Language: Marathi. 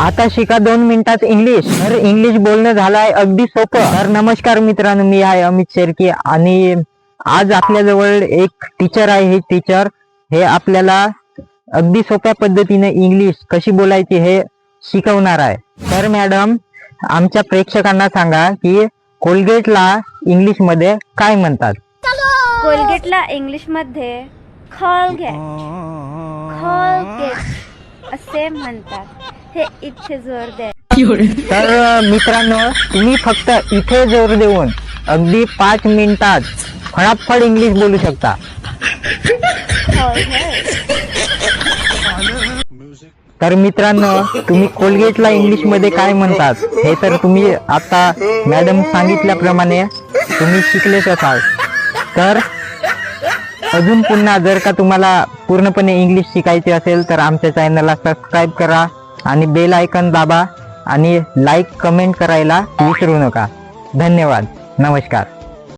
आता शिका दोन मिनिटात इंग्लिश. तर इंग्लिश बोलणं झालंय अगदी सोपं. तर नमस्कार मित्रांनो मी आहे अमित शेरकी आणि आज आपल्या जवळ एक टीचर आहे. हे टीचर हे आपल्याला अगदी सोप्या पद्धतीने इंग्लिश कशी बोलायची हे शिकवणार आहे. तर मॅडम आमच्या प्रेक्षकांना सांगा की कोलगेटला इंग्लिशमध्ये काय म्हणतात? कोलगेटला इंग्लिशमध्ये खोलगेट असे म्हणतात. हे इथे जोर दे. तर मित्रांनो तुम्ही फक्त इथे जोर देऊन अगदी पाच मिनिटात फळाफळ इंग्लिश बोलू शकता. तर मित्रांनो तुम्ही कोलगेटला इंग्लिशमध्ये काय म्हणतात हे तर तुम्ही आता मॅडम सांगितल्याप्रमाणे तुम्ही शिकलेच असाल. तर अजून पुन्हा जर का तुम्हाला पूर्णपणे इंग्लिश शिकायचे असेल तर आमच्या चॅनलला सबस्क्राईब करा. आणि बेल आयकन दाबा आणि लाईक कमेंट करायला विसरू नका. धन्यवाद. नमस्कार.